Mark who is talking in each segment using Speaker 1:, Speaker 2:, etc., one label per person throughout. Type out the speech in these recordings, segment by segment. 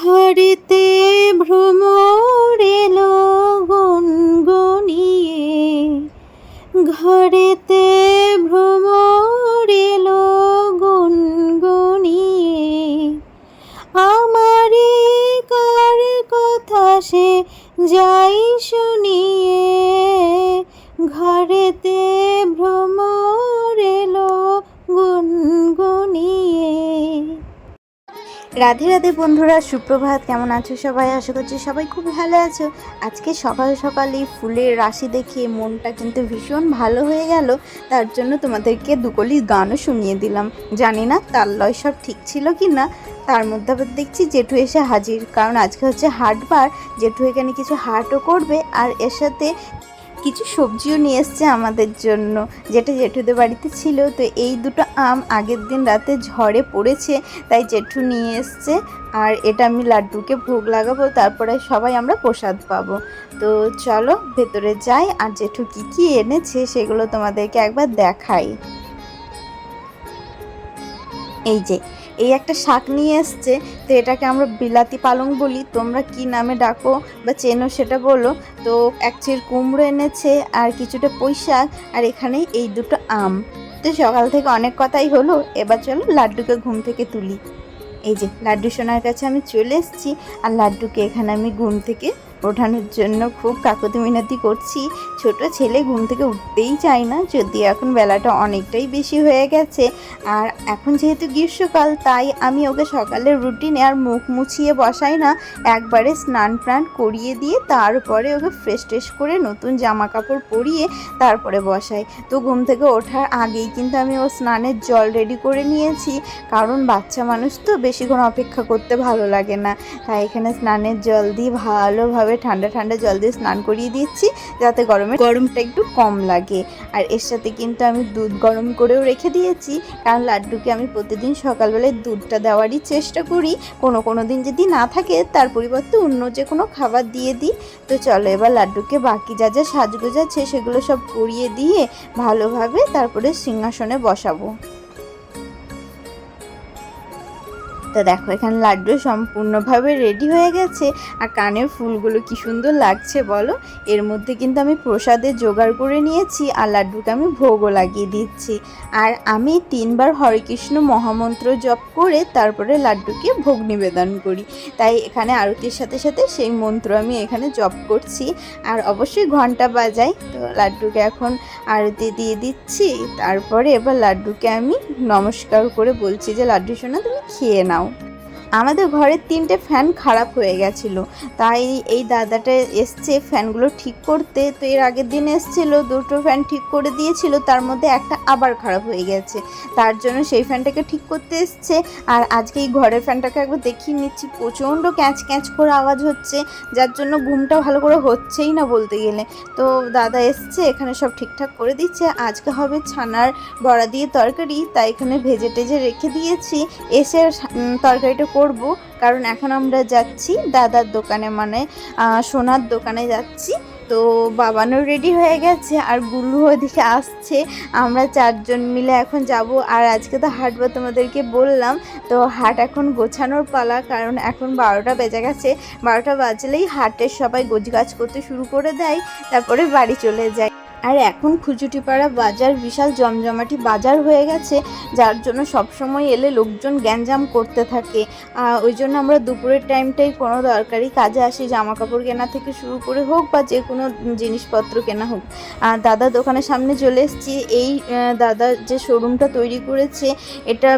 Speaker 1: ঘরে রাধে রাধে বন্ধুরা, সুপ্রভাত, কেমন আছো সবাই? আশা করছি সবাই খুব ভালো আছো। আজকে সকাল সকালে ফুলের রাশি দেখে মনটা কিন্তু ভীষণ ভালো হয়ে গেল। তার জন্য তোমাদেরকে দুকলি গানও শুনিয়ে দিলাম। জানি না তার লয় সব ঠিক ছিল কি না তার মধ্যে আবার দেখছি জেঠু এসে হাজির। কারণ আজকে হচ্ছে হাটবার। জেঠু এখানে কিছু হাটও করবে। আর এর সাথে কিছু সবজিও নিয়ে এসছে আমাদের জন্য। যেটা জেঠুদের বাড়িতে ছিল, তো এই দুটো আম আগের দিন রাতে ঝড়ে পড়েছে, তাই জেঠু নিয়ে এসছে। আর এটা আমি লাড্ডুকে ভোগ লাগাবো, তারপরে সবাই আমরা প্রসাদ পাবো। তো চলো, ভেতরে যাই, আর জেঠু কী কী এনেছে সেগুলো তোমাদেরকে একবার দেখাই। এই যে এই একটা শাক নিয়ে এসছে, তো এটাকে আমরা বিলাতি পালং বলি, তোমরা কি নামে ডাকো বা চেনো সেটা বলো। তো এক চির কুমড়ো এনেছে আর কিছুটা পুঁই আর এখানে এই দুটো আম। তো সকাল থেকে অনেক কথাই হলো, এবার চলো লাড্ডুকে ঘুম থেকে তুলি। এই যে, লাড্ডু সোনার কাছে আমি চলে এসেছি আর লাড্ডুকে এখানে আমি ঘুম থেকে ওঠানোর জন্য খুব কাকুতি মিনতি করছি। ছোট ছেলে ঘুম থেকে উঠতেই চায় না যদি এখন বেলাটা অনেকটাই বেশি হয়ে গেছে। আর এখন যেহেতু গ্রীষ্মকাল, তাই আমি ওকে সকালের রুটিনে আর মুখ মুছিয়ে বসাই না। একবারে স্নান প্রাণ করিয়ে দিয়ে তারপরে ওকে ফ্রেশ ট্রেশ করে নতুন জামা কাপড় পরিয়ে তারপরে বসাই। তো ঘুম থেকে ওঠার আগেই কিন্তু আমি ও স্নানের জল রেডি করে নিয়েছি। কারণ বাচ্চা মানুষ তো বেশিক্ষণ অপেক্ষা করতে ভালো লাগে না। তাই এখানে স্নানের জল দিয়ে ভালোভাবে ঠান্ডা ঠান্ডা জল দিয়ে স্নান করিয়ে দিচ্ছি, যাতে গরমে গরমটা একটু কম লাগে। আর এর সাথে কিন্তু আমি দুধ গরম করেও রেখে দিয়েছি, কারণ লাড্ডুকে আমি প্রতিদিন সকালবেলায় দুধটা দেওয়ারই চেষ্টা করি। কোনো কোনো দিন যদি না থাকে, তার পরিবর্তে অন্য যে কোনো খাবার দিয়ে দিই। তো চলো এবার লাড্ডুকে বাকি যা যা সাজগোজ আছে, সেগুলো সব করিয়ে দিয়ে ভালোভাবে তারপরে সিংহাসনে বসাবো। তো দেখো, এখানে লাড্ডু সম্পূর্ণভাবে রেডি হয়ে গেছে। আর কানের ফুলগুলো কি সুন্দর লাগছে বলো? এর মধ্যে কিন্তু আমি প্রসাদের জোগাড় করে নিয়েছি আর লাড্ডুকে আমি ভোগও লাগিয়ে দিচ্ছি। আর আমি তিনবার হরে কৃষ্ণ মহামন্ত্র জপ করে তারপরে লাড্ডুকে ভোগ নিবেদন করি। তাই এখানে আরতির সাথে সাথে সেই মন্ত্র আমি এখানে জপ করছি। আর অবশ্যই ঘণ্টা বাজাই। তো লাড্ডুকে এখন আরতি দিয়ে দিচ্ছি। তারপরে এবার লাড্ডুকে আমি নমস্কার করে বলছি যে, লাড্ডু সোনা, তুমি খেয়ে নাও। আমাদের ঘরের তিনটে ফ্যান খারাপ হয়ে গেছিল। তাই এই দাদাটা এসছে ফ্যানগুলো ঠিক করতে। তো এর আগের দিন এসছিল, দুটো ফ্যান ঠিক করে দিয়েছিল, তার মধ্যে একটা আবার খারাপ হয়ে গেছে। তার জন্য সেই ফ্যানটাকে ঠিক করতে এসছে। আর আজকে এই ঘরের ফ্যানটাকে একবার দেখিয়ে নিচ্ছি। প্রচণ্ড ক্যাঁচ ক্যাঁচ করে আওয়াজ হচ্ছে। যার জন্য ঘুমটা ভালো করে হচ্ছেই না বলতে গেলে। তো দাদা এসছে, এখানে সব ঠিকঠাক করে দিচ্ছে। আজকে হবে ছানার বড়া দিয়ে তরকারি। তাই এখানে ভেজে টেজে রেখে দিয়েছি। এসে তরকারিটা করব, কারণ এখন আমরা যাচ্ছি দাদার দোকানে মানে সোনার দোকানে যাচ্ছি। তো বাবানও রেডি হয়ে গেছে আর গুল্লু ওদিকে আসছে। আমরা চারজন মিলে এখন যাব। আর আজকে তো হাটবো তোমাদেরকে বললাম, তো হাট এখন গোছানোর পালা, কারণ এখন বারোটা বেজে গেছে। বারোটা বাজলেই হাটের সবাই গোছগাছ করতে শুরু করে দেয়, তারপরে বাড়ি চলে যায়। আর এখন খুচুটিপাড়া বাজার বিশাল জমজমাটি বাজার হয়ে গেছে, যার জন্য সবসময় এলে লোকজন গ্যাঞ্জাম করতে থাকে। ওই জন্য আমরা দুপুরের টাইমটাই কোনো দরকারি কাজে আসি জামা কাপড় কেনা থেকে শুরু করে হোক বা যে কোনো জিনিসপত্র কেনা হোক। দাদা দোকানের সামনে চলে এসেছি। এই দাদা যে শোরুমটা তৈরি করেছে, এটা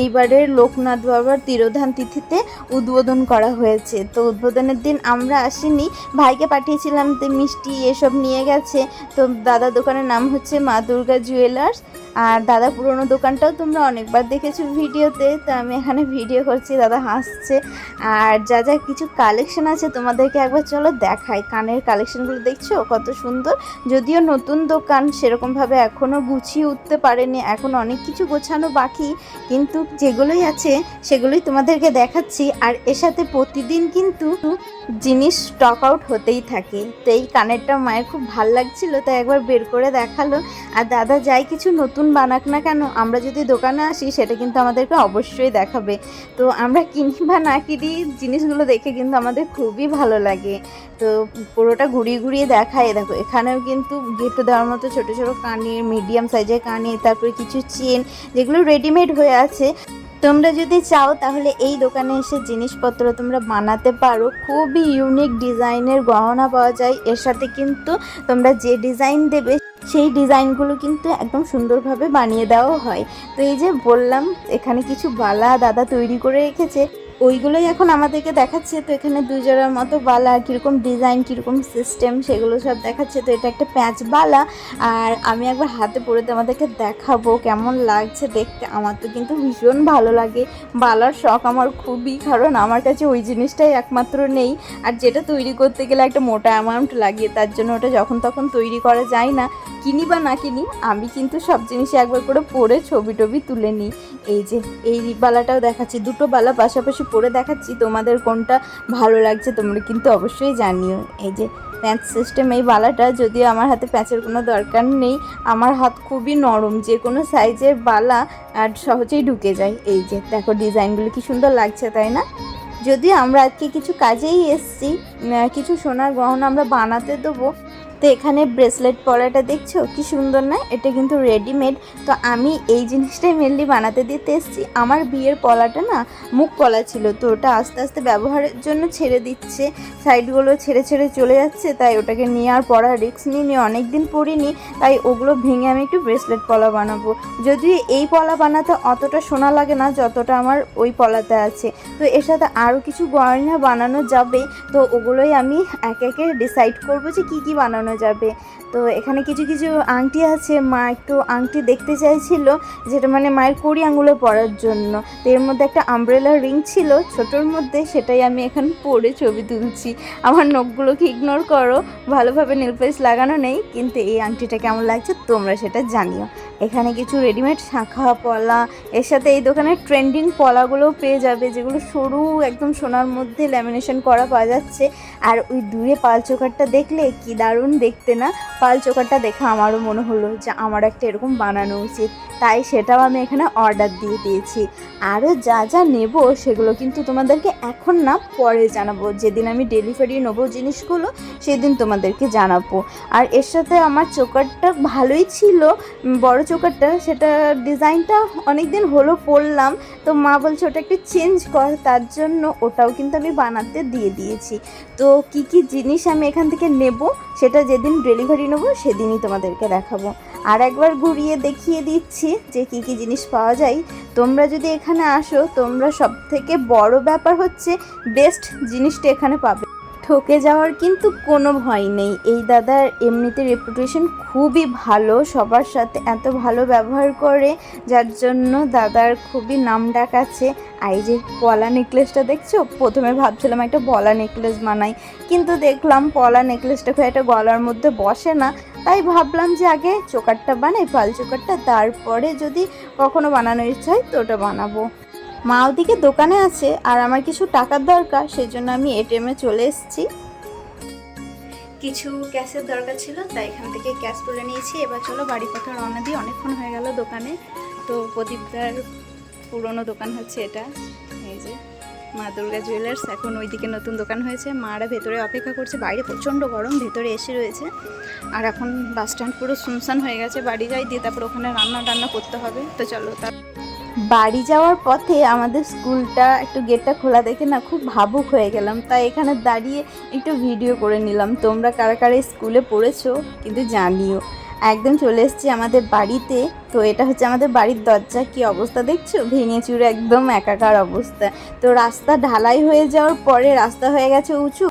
Speaker 1: এইবারের লোকনাথ বাবার তিরোধান তিথিতে উদ্বোধন করা হয়েছে। তো উদ্বোধনের দিন আমরা আসিনি। ভাইকে পাঠিয়েছিলাম মিষ্টি এসব নিয়ে গেছে। তো দাদার দোকানের নাম হচ্ছে মা দুর্গা জুয়েলার্স আর দাদা পুরনো দোকানটাও তোমরা অনেকবার দেখেছ ভিডিওতে, তো আমি এখানে ভিডিও করছি, দাদা হাসছে। আর যা যা কিছু কালেকশন আছে তোমাদেরকে একবার চলো দেখাই। কানের কালেকশনগুলো দেখছ? কত সুন্দর। যদিও নতুন দোকান সেরকমভাবে এখনও গুছিয়ে উঠতে পারেনি, এখন অনেক কিছু গোছানো বাকি, কিন্তু যেগুলোই আছে সেগুলোই তোমাদেরকে দেখাচ্ছি। আর এর সাথে প্রতিদিন কিন্তু জিনিস স্টক আউট হতেই থাকে। তো এই কানেরটা মায়ের খুব ভালো লাগছিল, তাই একবার বের করে দেখাল। আর দাদা যাই কিছু নতুন বানাক না কেন, আমরা যদি দোকানে আসি, সেটা কিন্তু আমাদেরকে অবশ্যই দেখাবে। তো আমরা কিনি বা না কিনি, জিনিসগুলো দেখে কিন্তু আমাদের খুবই ভালো লাগে। তো পুরোটা ঘুরিয়ে ঘুরিয়ে দেখায়। দেখো, এখানেও কিন্তু গিফট দেওয়ার মতো ছোটো ছোটো কানের মিডিয়াম সাইজের কানের, তারপরে কিছু চেন যেগুলো রেডিমেড হয়ে আছে। তোমরা যদি চাও, তাহলে এই দোকানে এসে জিনিসপত্র তোমরা বানাতে পারো। খুবই ইউনিক ডিজাইনের গহনা পাওয়া যায়। এর সাথে কিন্তু তোমরা যে ডিজাইন দেবে, সেই ডিজাইনগুলো কিন্তু একদম সুন্দরভাবে বানিয়ে দেওয়াও হয়। তো এই যে বললাম, এখানে কিছু বালা দাদা তৈরি করে রেখেছে। ওইগুলোই এখন আমাদেরকে দেখাচ্ছে। তো এখানে দুই জোড়ার মতো বালা, কীরকম ডিজাইন কীরকম সিস্টেম সেগুলো সব দেখাচ্ছে। তো এটা একটা প্যাঁচ বালা। আর আমি একবার হাতে পরে তোমাদেরকে দেখাবো কেমন লাগছে দেখতে। আমার তো কিন্তু ভীষণ ভালো লাগে। বালার শখ আমার খুবই, কারণ আমার কাছে ওই জিনিসটাই একমাত্র নেই। আর যেটা তৈরি করতে গেলে একটা মোটা অ্যামাউন্ট লাগে, তার জন্য ওটা যখন তখন তৈরি করা যায় না। কিনি বা না কিনি, আমি কিন্তু সব জিনিসই একবার করে পরে ছবি টবি তুলে নিই। এই যে, এই বালাটাও দেখাচ্ছি। দুটো বালা, পাশাপাশি পরে দেখাচ্ছি তোমাদের কোনটা ভালো লাগছে, তোমরা কিন্তু অবশ্যই জানিও। এই যে প্যাঁচ সিস্টেম এই বালাটা, যদিও আমার হাতে প্যাঁচের কোনো দরকার নেই, আমার হাত খুবই নরম, যে কোনো সাইজের বালা আর সহজেই ঢুকে যায়। এই যে দেখো ডিজাইনগুলো কি সুন্দর লাগছে, তাই না? যদিও আমরা আজকে কিছু কাজেই এসছি কিছু সোনার গহনা আমরা বানাতে দেবো তো এখানে ব্রেসলেট পরাটা দেখছ? কি সুন্দর না? এটা কিন্তু রেডিমেড তো আমি এই জিনিসটাই মেনলি বানাতে দিতে এসেছি। আমার বিয়ের পলাটা না, মুখ পলা ছিল তো ওটা আস্তে আস্তে ব্যবহারের জন্য ছেড়ে দিচ্ছে। সাইডগুলো ছেড়ে ছেড়ে চলে যাচ্ছে, তাই ওটাকে নিয়ে আর পড়া রিস্ক নিয়ে অনেক দিন পরিনি। তাই ওগুলো ভেঙে আমি একটু ব্রেসলেট পলা বানাবো। যদিও এই পলা বানাতে অতটা সোনা লাগে না, যতটা আমার ওই পলাতে আছে। তো এর সাথে আরও কিছু গয়না বানানো যাবে। তো ওগুলোই আমি একে একে ডিসাইড করব যে কী কী বানানো যাবে। তো এখানে কিছু কিছু আংটি আছে। মা একটু আংটি দেখতে চাইছিল, যেটা মানে মায়ের কড়ি আঙুলে পরার জন্য। তো এর মধ্যে একটা আমব্রেলা রিং ছিল, ছোটোর মধ্যে সেটাই আমি এখন পরে ছবি তুলছি। আমার নখগুলোকে ইগনোর করো, ভালোভাবে নেলপেস লাগানো নেই, কিন্তু এই আংটিটা কেমন লাগছে তোমরা সেটা জানিও। এখানে কিছু রেডিমেড শাঁখা, পলা, এর সাথে এই দোকানের ট্রেন্ডিং পলাগুলোও পেয়ে যাবে, যেগুলো সরু একদম সোনার মধ্যে ল্যামিনেশন করা পাওয়া যাচ্ছে। আর ওই দূরে পাল চোকারটা দেখলে কি দারুণ দেখতে না? পাল চোকারটা দেখে আমারও মনে হলো যে আমার একটা এরকম বানানো উচিত। তাই সেটাও আমি এখানে অর্ডার দিয়ে দিয়েছি। আরও যা যা নেব সেগুলো কিন্তু তোমাদেরকে এখন না পরে জানাব। যেদিন আমি ডেলিভারি নেব জিনিসগুলো, সেদিন তোমাদেরকে জানাব। আর এর সাথে আমার চোকারটা ভালোই ছিল, বড় চোকারটা সেটা ডিজাইনটা অনেক দিন হলো পরলাম, তো মা বলছে ওটা একটু চেঞ্জ কর, তার জন্য ওটাও কিন্তু আমি বানাতে দিয়ে দিয়েছি। তো কি কি জিনিস আমি এখান থেকে নেব, সেটা যেদিন ডেলিভারি নেব, সেদিনই তোমাদেরকে দেখাবো। আর একবার ঘুরিয়ে দেখিয়ে দিচ্ছি যে কি কি জিনিস পাওয়া যায়। তোমরা যদি এখানে আসো, তোমরা সব থেকে বড় ব্যাপার হচ্ছে বেস্ট জিনিসটা এখানে পাবে। ঠকে যাওয়ার কিন্তু কোনো ভয় নেই। এই দাদার এমনিতে রেপুটেশন খুবই ভালো, সবার সাথে এত ভালো ব্যবহার করে, যার জন্য দাদার খুবই নাম ডাক আছে। আর এই যে পলা নেকলেসটা দেখছ? প্রথমে ভাবছিলাম একটা পলা নেকলেস বানাই, কিন্তু দেখলাম পলা নেকলেসটা খুব একটা গলার মধ্যে বসে না। তাই ভাবলাম যে আগে চোকারটা বানাই, পাল চোকারটা, তারপরে যদি কখনো বানানোর ইচ্ছা হয়, তো ওটা বানাবো। মা ওদিকে দোকানে আছে আর আমার কিছু টাকার দরকার, সেই জন্য আমি এটিএমে চলে এসেছি। কিছু ক্যাশের দরকার ছিল, তাই এখান থেকে ক্যাশ তুলে নিয়েছি। এবার চলো বাড়ি পথে রওনা দিয়ে অনেকক্ষণ হয়ে গেল দোকানে। তো প্রদীপদার পুরনো দোকান হচ্ছে এটা। এই যে মা দুর্গা জুয়েলার্স এখন ওইদিকে নতুন দোকান হয়েছে। মারা ভেতরে অপেক্ষা করছে। বাইরে প্রচণ্ড গরম, ভেতরে এসে রয়েছে। আর এখন বাস স্ট্যান্ড পুরো শুনশান হয়ে গেছে। বাড়ি যাই, দিয়ে তারপর ওখানে রান্না টান্না করতে হবে। তো চলো তার বাড়ি যাওয়ার পথে আমাদের স্কুলটা একটু গেটটা খোলা দেখে না খুব ভাবুক হয়ে গেলাম। তাই এখানে দাঁড়িয়ে একটু ভিডিও করে নিলাম। তোমরা কারা কারা স্কুলে পড়েছো কিন্তু জানিও। একদম চলে এসেছি আমাদের বাড়িতে। তো এটা হচ্ছে আমাদের বাড়ির দরজা। কি অবস্থা দেখছ? ভেঙে চুরে একদম একাকার অবস্থা। তো রাস্তা ঢালাই হয়ে যাওয়ার পরে রাস্তা হয়ে গেছে উঁচু।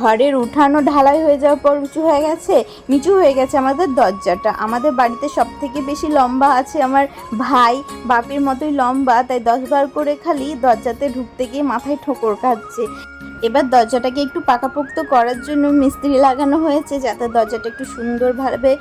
Speaker 1: ঘরের উঠানো ঢালাই হয়ে যাওয়ার পর উঁচু হয়ে গেছে, নিচু হয়ে গেছে আমাদের দরজাটা। আমাদের বাড়িতে সব থেকে বেশি লম্বা আছে আমার ভাই, বাপের মতোই লম্বা, তাই দশ বার করে খালি দরজাতে ঢুকতে গিয়ে মাথায় ঠোকর খাচ্ছে। এবার দরজাটাকে একটু পাকাপোক্ত করার জন্য মিস্ত্রি লাগানো হয়েছে যাতে দরজাটা একটু সুন্দরভাবে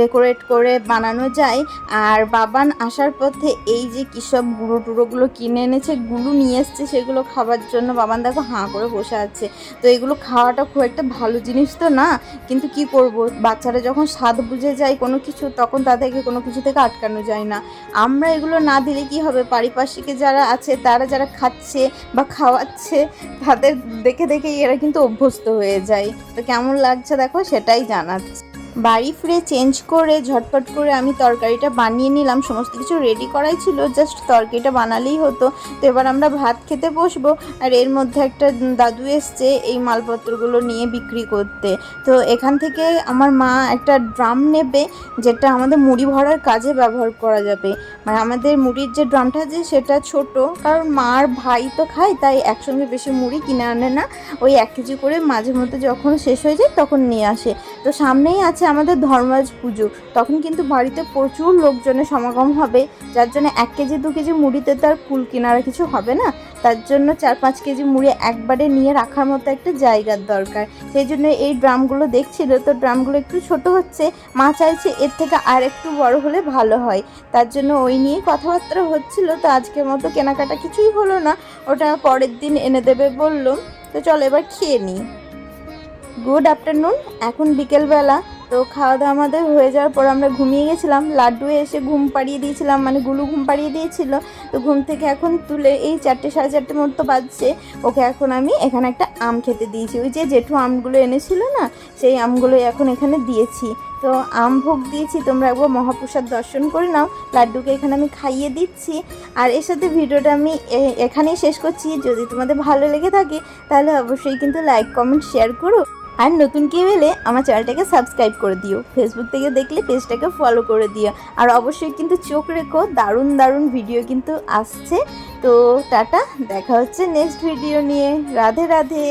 Speaker 1: ডেকোরেট করে বানানো যায়। আর বাবান আসার পথে এই যে কী সব গুঁড়ো টুড়োগুলো কিনে এনেছে গুলো নিয়ে এসছে, সেগুলো খাবার জন্য বাবান দেখো হাঁ করে বসে আছে। তো এগুলো খাওয়াটা খুব একটা ভালো জিনিস তো না, কিন্তু কি করব? বাচ্চারা যখন স্বাদ বুঝে যায় কোনো কিছু, তখন তাদেরকে কোনো কিছু থেকে আটকানো যায় না। আমরা এগুলো না দিলে কি হবে? পারিপার্শ্বিকে যারা আছে, তারা যারা খাচ্ছে বা খাওয়াচ্ছে, তাদের দেখে দেখে এরা কিন্তু অভ্যস্ত হয়ে যায়। তো কেমন লাগছে দেখো সেটাই জানাচ্ছে। বাড়ি ফিরে চেঞ্জ করে, ঝটপট করে আমি তরকারিটা বানিয়ে নিলাম। সমস্ত কিছু রেডি করাই ছিল জাস্ট তরকারিটা বানালেই হতো। তো এবার আমরা ভাত খেতে বসবো। আর এর মধ্যে একটা দাদু এসছে এই মালপত্রগুলো নিয়ে বিক্রি করতে। তো এখান থেকে আমার মা একটা ড্রাম নেবে, যেটা আমাদের মুড়ি ভরার কাজে ব্যবহার করা যাবে। মানে আমাদের মুড়ির যে ড্রামটা আছে, সেটা ছোট। কারণ মার ভাই তো খায়, তাই একসঙ্গে বেশি মুড়ি কিনে আনে না। ওই এক কেজি করে মাঝে মধ্যে যখন শেষ হয়ে যায়, তখন নিয়ে আসে। তো সামনেই আছে আমাদের ধর্মরাজ পুজো। তখন কিন্তু বাড়িতে প্রচুর লোকজনের সমাগম হবে। যার জন্য এক কেজি, দু কেজি মুড়িতে তো আর কুল কেনার কিছু হবে না। তার জন্য চার, পাঁচ কেজি মুড়ি একবারে নিয়ে রাখার মতো একটা জায়গার দরকার। সেই জন্য এই ড্রামগুলো দেখছিল, তো ড্রামগুলো একটু ছোট হচ্ছে। মা চাইছে এর থেকে আর একটু বড় হলে ভালো হয়। তার জন্য ওই নিয়েই কথাবার্তা হচ্ছিল। তো আজকের মতো কেনাকাটা কিছুই হলো না। ওটা পরের দিন এনে দেবে বলল। তো চলো এবার খেয়ে নিই। Good afternoon. এখন বিকেলবেলা। তো খাওয়া দাওয়া আমাদের হয়ে যাওয়ার পর আমরা ঘুমিয়ে গেছিলাম। লাড্ডু এসে ঘুম পাড়িয়ে দিয়েছিলাম মানে গুলু ঘুম পাড়িয়ে দিয়েছিল। তো ঘুম থেকে এখন তুলে এই চারটে, সাড়ে চারটে মতো বাজছে। ওকে এখন আমি এখানে একটা আম খেতে দিয়েছি। ওই যে জেঠু আমগুলো এনেছিল না, সেই আমগুলো এখন এখানে দিয়েছি। তো আম ভোগ দিয়েছি, তোমরা একবার মহাপ্রসাদ দর্শন করে নাও। লাড্ডুকে এখানে আমি খাইয়ে দিচ্ছি। আর এর সাথে ভিডিওটা আমি এখানেই শেষ করছি। যদি তোমাদের ভালো লেগে থাকে, তাহলে অবশ্যই কিন্তু লাইক কমেন্ট শেয়ার করো। আর নতুন কেউ এলে আমার চ্যানেলটাকে সাবস্ক্রাইব করে দিও। ফেসবুক থেকে দেখলে পেজটাকে ফলো করে দিও। আর অবশ্যই কিন্তু চোখ রেখো, দারুণ দারুণ ভিডিও কিন্তু আসছে। তো টাটা, দেখা হচ্ছে নেক্সট ভিডিও নিয়ে। রাধে রাধে।